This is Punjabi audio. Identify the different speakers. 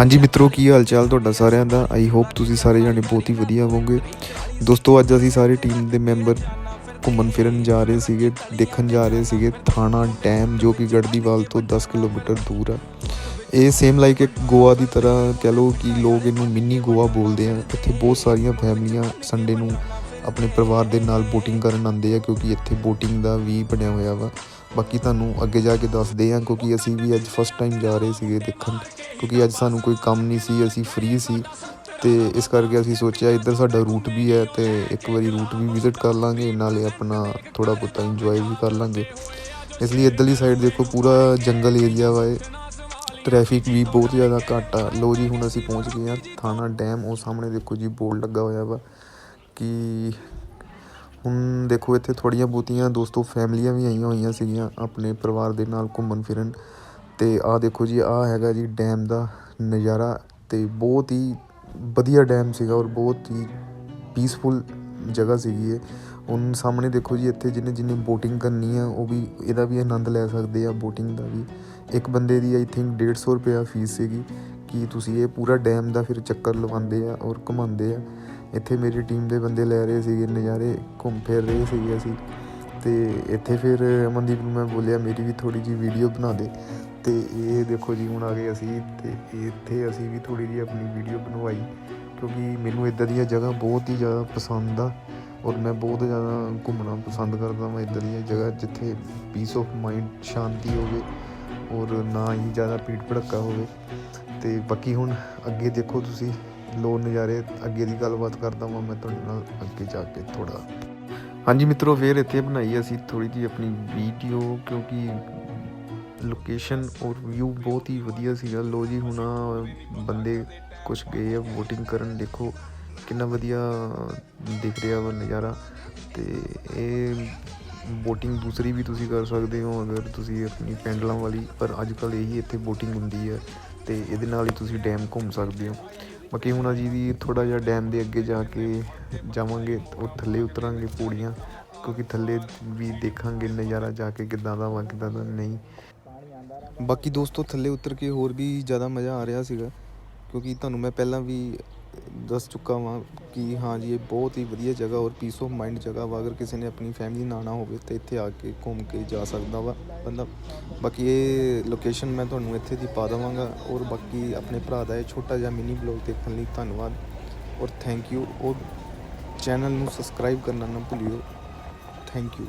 Speaker 1: ਹਾਂਜੀ ਮਿੱਤਰੋ, ਕੀ ਹਾਲ ਚਾਲ ਤੁਹਾਡਾ ਸਾਰਿਆਂ ਦਾ? ਆਈ ਹੋਪ ਤੁਸੀਂ ਸਾਰੇ ਜਾਣੇ ਬਹੁਤ ਹੀ ਵਧੀਆ ਹੋਵੋਗੇ। ਦੋਸਤੋ, ਅੱਜ ਅਸੀਂ ਸਾਰੇ ਟੀਮ ਦੇ ਮੈਂਬਰ ਘੁੰਮਣ ਫਿਰਨ ਜਾ ਰਹੇ ਸੀਗੇ, ਦੇਖਣ ਜਾ ਰਹੇ ਸੀਗੇ ਥਾਣਾ ਡੈਮ, ਜੋ ਕਿ ਗੜਦੀਵਾਲ ਤੋਂ 10 ਕਿਲੋਮੀਟਰ ਦੂਰ ਆ। ਇਹ ਸੇਮ ਲਾਈਕ ਇੱਕ ਗੋਆ ਦੀ ਤਰ੍ਹਾਂ ਕਹਿ ਲਓ ਕਿ ਲੋਕ ਇਹਨੂੰ ਮਿੰਨੀ ਗੋਆ ਬੋਲਦੇ ਆ। ਇੱਥੇ ਬਹੁਤ ਸਾਰੀਆਂ ਫੈਮਲੀਆਂ ਸੰਡੇ ਨੂੰ ਆਪਣੇ ਪਰਿਵਾਰ ਦੇ ਨਾਲ ਬੋਟਿੰਗ ਕਰਨ ਆਉਂਦੇ ਆ, ਕਿਉਂਕਿ ਇੱਥੇ ਬੋਟਿੰਗ ਦਾ ਵੀ ਬਣਿਆ ਹੋਇਆ ਵਾ। ਬਾਕੀ ਤੁਹਾਨੂੰ ਅੱਗੇ ਜਾ ਕੇ ਦੱਸਦੇ ਆ, ਕਿਉਂਕਿ ਅਸੀਂ ਵੀ ਅੱਜ ਫਸਟ ਟਾਈਮ ਜਾ ਰਹੇ ਸੀਗੇ ਦੇਖਣ। ਕਿਉਂਕਿ ਅੱਜ ਸਾਨੂੰ ਕੋਈ ਕੰਮ ਨਹੀਂ ਸੀ, ਅਸੀਂ ਫ੍ਰੀ ਸੀ। ਤੇ ਇਸ ਕਰਕੇ ਅਸੀਂ ਸੋਚਿਆ ਇੱਧਰ ਸਾਡਾ ਰੂਟ ਵੀ ਹੈ ਤੇ ਇੱਕ ਵਾਰੀ ਰੂਟ ਵੀ ਵਿਜ਼ਿਟ ਕਰ ਲਾਂਗੇ, ਨਾਲੇ ਆਪਣਾ ਥੋੜਾ ਬਹੁਤਾ ਇੰਜੋਏ ਵੀ ਕਰ ਲਾਂਗੇ। ਇਸ ਲਈ ਇੱਧਰਲੀ ਸਾਈਡ ਦੇਖੋ, ਪੂਰਾ ਜੰਗਲ ਏਰੀਆ ਵਾ ਇਹ। ਟ੍ਰੈਫਿਕ ਵੀ ਬਹੁਤ ਜ਼ਿਆਦਾ ਘੱਟ ਆ। ਲੋ ਜੀ, ਹੁਣ ਅਸੀਂ ਪਹੁੰਚ ਗਏ ਆ ਥਾਣਾ ਡੈਮ। ਉਹ ਸਾਹਮਣੇ ਦੇਖੋ ਜੀ, ਬੋਰਡ ਲੱਗਾ ਹੋਇਆ ਵਾ। ਕਿ ਹੁਣ ਦੇਖੋ ਇੱਥੇ ਥੋੜ੍ਹੀਆਂ ਬਹੁਤੀਆਂ ਦੋਸਤੋ ਫੈਮਲੀਆਂ ਵੀ ਆਈਆਂ ਹੋਈਆਂ ਸੀਗੀਆਂ ਆਪਣੇ ਪਰਿਵਾਰ ਦੇ ਨਾਲ ਘੁੰਮਣ ਫਿਰਨ। ਅਤੇ ਆਹ ਦੇਖੋ ਜੀ, ਆਹ ਹੈਗਾ ਜੀ ਡੈਮ ਦਾ ਨਜ਼ਾਰਾ ਅਤੇ ਬਹੁਤ ਹੀ ਵਧੀਆ ਡੈਮ ਸੀਗਾ ਔਰ ਬਹੁਤ ਹੀ ਪੀਸਫੁਲ ਜਗ੍ਹਾ ਸੀਗੀ ਇਹ। ਹੁਣ ਸਾਹਮਣੇ ਦੇਖੋ ਜੀ, ਇੱਥੇ ਜਿਹਨੇ ਜਿਹਨੇ ਬੋਟਿੰਗ ਕਰਨੀ ਆ, ਉਹ ਵੀ ਇਹਦਾ ਵੀ ਆਨੰਦ ਲੈ ਸਕਦੇ ਆ ਬੋਟਿੰਗ ਦਾ ਵੀ। ਇੱਕ ਬੰਦੇ ਦੀ ਆਈ ਥਿੰਕ 150 ਰੁਪਇਆ ਫੀਸ ਸੀਗੀ ਕਿ ਤੁਸੀਂ ਇਹ ਪੂਰਾ ਡੈਮ ਦਾ ਫਿਰ ਚੱਕਰ ਲਵਾਉਂਦੇ ਆ ਔਰ ਘੁਮਾਉਂਦੇ ਆ। ਇੱਥੇ ਮੇਰੀ ਟੀਮ ਦੇ ਬੰਦੇ ਲੈ ਰਹੇ ਸੀਗੇ, ਨਜ਼ਾਰੇ ਘੁੰਮ ਫਿਰ ਰਹੇ ਸੀਗੇ ਅਸੀਂ। ਤੇ ਇੱਥੇ ਫਿਰ ਅਮਨਦੀਪ ਨੂੰ ਮੈਂ ਬੋਲਿਆ, ਮੇਰੀ ਵੀ ਥੋੜੀ ਜੀ ਵੀਡੀਓ ਬਣਾ ਦੇ। ਤੇ ਇਹ ਦੇਖੋ ਜੀ, ਹੁਣ ਆ ਗਏ ਅਸੀਂ ਤੇ ਇੱਥੇ ਅਸੀਂ ਵੀ ਥੋੜੀ ਜੀ ਆਪਣੀ ਵੀਡੀਓ ਬਣਵਾਈ ਕਿਉਂਕਿ ਮੈਨੂੰ ਇਦਾਂ ਦੀਆਂ ਜਗ੍ਹਾ ਬਹੁਤ ਹੀ ਜ਼ਿਆਦਾ ਪਸੰਦ ਆ ਔਰ ਮੈਂ ਬਹੁਤ ਜ਼ਿਆਦਾ ਘੁੰਮਣਾ ਪਸੰਦ ਕਰਦਾ ਹਾਂ ਇਦਾਂ ਦੀਆਂ ਜਗ੍ਹਾ ਜਿੱਥੇ ਪੀਸ ਆਫ ਮਾਈਂਡ ਸ਼ਾਂਤੀ ਹੋਵੇ ਔਰ ਨਾ ਹੀ ਜ਼ਿਆਦਾ ਭੀੜ ਭੜੱਕਾ ਹੋਵੇ। ਤੇ ਬਾਕੀ ਹੁਣ ਅੱਗੇ ਦੇਖੋ ਤੁਸੀਂ ਲੋ ਨਜ਼ਾਰੇ ਅੱਗੇ ਦੀ ਗੱਲਬਾਤ ਕਰਦਾ ਹਾਂ ਮੈਂ ਤੁਹਾਡੇ ਨਾਲ ਅੱਗੇ ਜਾ ਕੇ ਥੋੜਾ ਹਾਂਜੀ ਮਿੱਤਰੋ, ਫੇਰ ਇੱਥੇ ਬਣਾਈ ਅਸੀਂ ਥੋੜੀ ਜੀ ਆਪਣੀ ਵੀਡੀਓ ਕਿਉਂਕਿ ਲੋਕੇਸ਼ਨ ਔਰ ਵਿਊ ਬਹੁਤ ਹੀ ਵਧੀਆ ਸੀਗਾ। ਲੋ ਜੀ, ਹੁਣ ਬੰਦੇ ਕੁਝ ਗਏ ਆ VOTING ਕਰਨ, ਦੇਖੋ ਕਿੰਨਾ ਵਧੀਆ ਦਿਖ ਰਿਹਾ ਵਾ ਨਜ਼ਾਰਾ। ਤੇ ਇਹ ਬੋਟਿੰਗ ਦੂਸਰੀ ਵੀ ਤੁਸੀਂ ਕਰ ਸਕਦੇ ਹੋ, ਅਗਰ ਤੁਸੀਂ ਆਪਣੀ ਪੈਂਡਲਾਂ ਵਾਲੀ, ਪਰ ਅੱਜ ਕੱਲ ਇਹੀ ਇੱਥੇ ਬੋਟਿੰਗ ਹੁੰਦੀ ਹੈ ਤੇ ਇਹਦੇ ਨਾਲ ਹੀ ਤੁਸੀਂ ਡੈਮ ਘੁੰਮ ਸਕਦੇ ਹੋ। ਬਾਕੀ ਹੁਣ ਅਜੀ ਵੀ ਥੋੜਾ ਜਿਹਾ ਡੈਮ ਦੇ ਅੱਗੇ ਜਾ ਕੇ ਜਾਵਾਂਗੇ, ਉਹ ਥੱਲੇ ਉਤਰਾਂਗੇ ਪੌੜੀਆਂ, ਕਿਉਂਕਿ ਥੱਲੇ ਵੀ ਦੇਖਾਂਗੇ ਨਜ਼ਾਰਾ ਜਾ ਕੇ ਕਿੱਦਾਂ ਦਾ ਵਾ, ਕਿੱਦਾਂ ਦਾ ਨਹੀਂ। ਬਾਕੀ ਦੋਸਤੋ, ਥੱਲੇ ਉਤਰ ਕੇ ਹੋਰ ਵੀ ਜ਼ਿਆਦਾ ਮਜ਼ਾ ਆ ਰਿਹਾ ਸੀਗਾ, ਕਿਉਂਕਿ ਤੁਹਾਨੂੰ ਮੈਂ ਪਹਿਲਾਂ ਵੀ ਦੱਸ ਚੁੱਕਾ ਵਾਂ ਕਿ ਹਾਂ ਜੀ, ਇਹ ਬਹੁਤ ਹੀ ਵਧੀਆ ਜਗ੍ਹਾ ਔਰ ਪੀਸ ਆਫ ਮਾਈਂਡ ਜਗ੍ਹਾ ਵਾ। ਅਗਰ ਕਿਸੇ ਨੇ ਆਪਣੀ ਫੈਮਿਲੀ ਨਾਲ ਆਉਣਾ ਹੋਵੇ ਤਾਂ ਇੱਥੇ ਆ ਕੇ ਘੁੰਮ ਕੇ ਜਾ ਸਕਦਾ ਵਾ। ਬੰਦਾ ਬਾਕੀ ਇਹ ਲੋਕੇਸ਼ਨ ਮੈਂ ਤੁਹਾਨੂੰ ਇੱਥੇ ਦੀ ਪਾ ਦੇਵਾਂਗਾ ਔਰ ਬਾਕੀ ਆਪਣੇ ਭਰਾ ਦਾ ਇਹ ਛੋਟਾ ਜਿਹਾ ਮਿਨੀ ਬਲੌਗ ਦੇਖਣ ਲਈ ਧੰਨਵਾਦ। ਔਰ ਥੈਂਕ ਯੂ ਔਰ ਚੈਨਲ ਨੂੰ ਸਬਸਕ੍ਰਾਈਬ ਕਰਨਾ ਨਾ ਭੁੱਲਿਓ। Thank you